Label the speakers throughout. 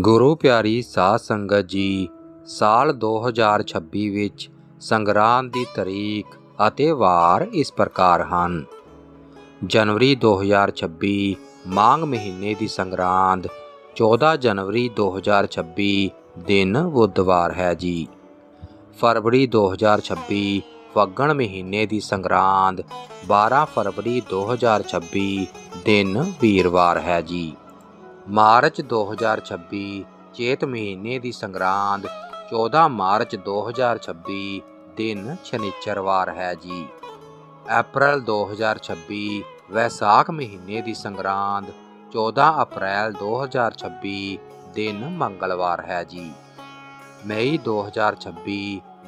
Speaker 1: ਗੁਰੂ ਪਿਆਰੀ ਸਾਧ ਸੰਗਤ ਜੀ, ਸਾਲ 2026 ਵਿੱਚ ਸੰਗਰਾਂਦ ਦੀ ਤਰੀਕ ਅਤੇ ਵਾਰ ਇਸ ਪ੍ਰਕਾਰ ਹਨ। ਜਨਵਰੀ 2026 ਮਾਘ ਮਹੀਨੇ ਦੀ ਸੰਗਰਾਂਦ 14 ਜਨਵਰੀ 2026 ਦਿਨ ਬੁੱਧਵਾਰ ਹੈ ਜੀ। ਫਰਵਰੀ 2026 ਫੱਗਣ ਮਹੀਨੇ ਦੀ ਸੰਗਰਾਂਦ 12 ਫਰਵਰੀ 2026 ਦਿਨ ਵੀਰਵਾਰ ਹੈ ਜੀ। ਮਾਰਚ 2026 ਚੇਤ ਮਹੀਨੇ ਦੀ ਸੰਗਰਾਂਦ 14 ਮਾਰਚ 2026 ਦਿਨ ਸ਼ਨੀਚਰਵਾਰ ਹੈ ਜੀ। ਅਪ੍ਰੈਲ 2026 ਵੈਸਾਖ ਮਹੀਨੇ ਦੀ ਸੰਗਰਾਂਦ 14 ਅਪ੍ਰੈਲ 2026 ਦਿਨ ਮੰਗਲਵਾਰ ਹੈ ਜੀ। ਮਈ 2026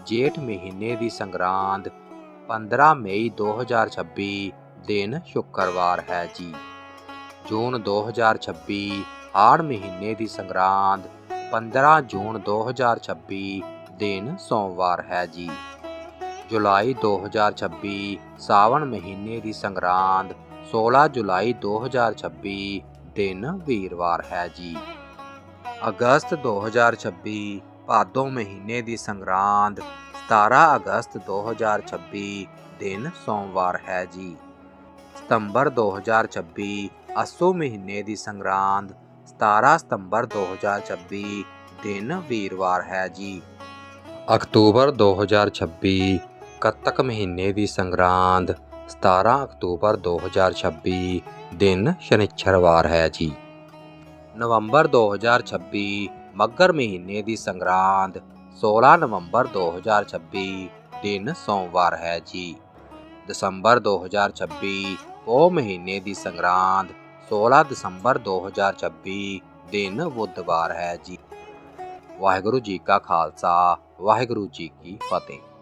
Speaker 1: ਜੇਠ ਮਹੀਨੇ ਦੀ ਸੰਗਰਾਂਦ 15 ਮਈ 2026 ਦਿਨ ਸ਼ੁੱਕਰਵਾਰ ਹੈ ਜੀ। ਜੂਨ 2026 ਹਾੜ ਮਹੀਨੇ ਦੀ ਸੰਗਰਾਂਦ 15 ਜੂਨ 2026 ਦਿਨ ਸੋਮਵਾਰ ਹੈ ਜੀ। ਜੁਲਾਈ 2026 ਸਾਵਣ ਮਹੀਨੇ ਦੀ ਸੰਗਰਾਂਦ 16 ਜੁਲਾਈ 2026 ਦਿਨ ਵੀਰਵਾਰ ਹੈ ਜੀ। ਅਗਸਤ 2026 ਭਾਦੋ ਮਹੀਨੇ ਦੀ ਸੰਗਰਾਂਦ 17 ਅਗਸਤ 2026 ਦਿਨ ਸੋਮਵਾਰ ਹੈ ਜੀ। ਸਤੰਬਰ 2026 ਅਸੂ ਮਹੀਨੇ ਦੀ ਸੰਗਰਾਂਦ 17 ਸਤੰਬਰ 2026 ਦਿਨ ਵੀਰਵਾਰ ਹੈ ਜੀ ਅਕਤੂਬਰ 2026 ਕੱਤਕ ਮਹੀਨੇ ਦੀ ਸੰਗਰਾਂਦ 17 ਅਕਤੂਬਰ 2026 ਦਿਨ ਸ਼ਨੀਚਰਵਾਰ ਹੈ ਜੀ ਨਵੰਬਰ 2026 ਮੱਘਰ ਮਹੀਨੇ ਦੀ ਸੰਗਰਾਂਦ 16 ਨਵੰਬਰ 2026 ਦਿਨ ਸੋਮਵਾਰ ਹੈ ਜੀ ਦਸੰਬਰ 2026 ਉਹ ਮਹੀਨੇ ਦੀ ਸੰਗਰਾਂਦ 16 ਦਸੰਬਰ 2026 ਦਿਨ ਬੁੱਧਵਾਰ ਹੈ ਜੀ। ਵਾਹਿਗੁਰੂ ਜੀ ਕਾ ਖਾਲਸਾ, ਵਾਹਿਗੁਰੂ ਜੀ ਕੀ ਫਤਿਹ।